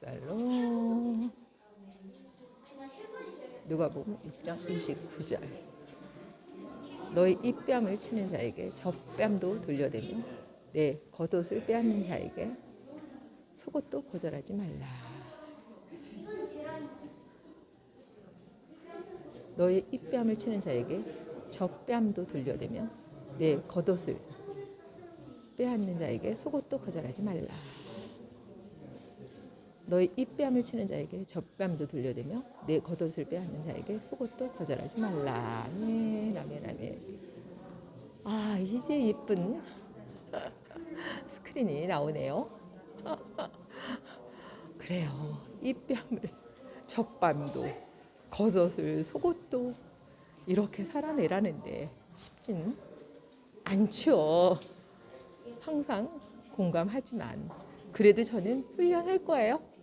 뱃살로 누가복음 6장 29절 너희 입뺨을 치는 자에게 젖뺨도 돌려대며 내 겉옷을 빼앗는 자에게 속옷도 거절하지 말라. 너희 입뺨을 치는 자에게 젖뺨도 돌려대며 내 겉옷을 빼앗는 자에게 속옷도 거절하지 말라. 너희 입뺨을 치는 자에게 젖뺨도 돌려대며 내 겉옷을 빼앗는 자에게 속옷도 거절하지 말라. 아멘, 아멘, 아멘. 아 이제 예쁜 스크린이 나오네요. 그래요. 입뺨을 젖밤도 겉옷을 속옷도 이렇게 살아내라는데 쉽진 않죠. 항상 공감하지만 그래도 저는 훈련할 거예요.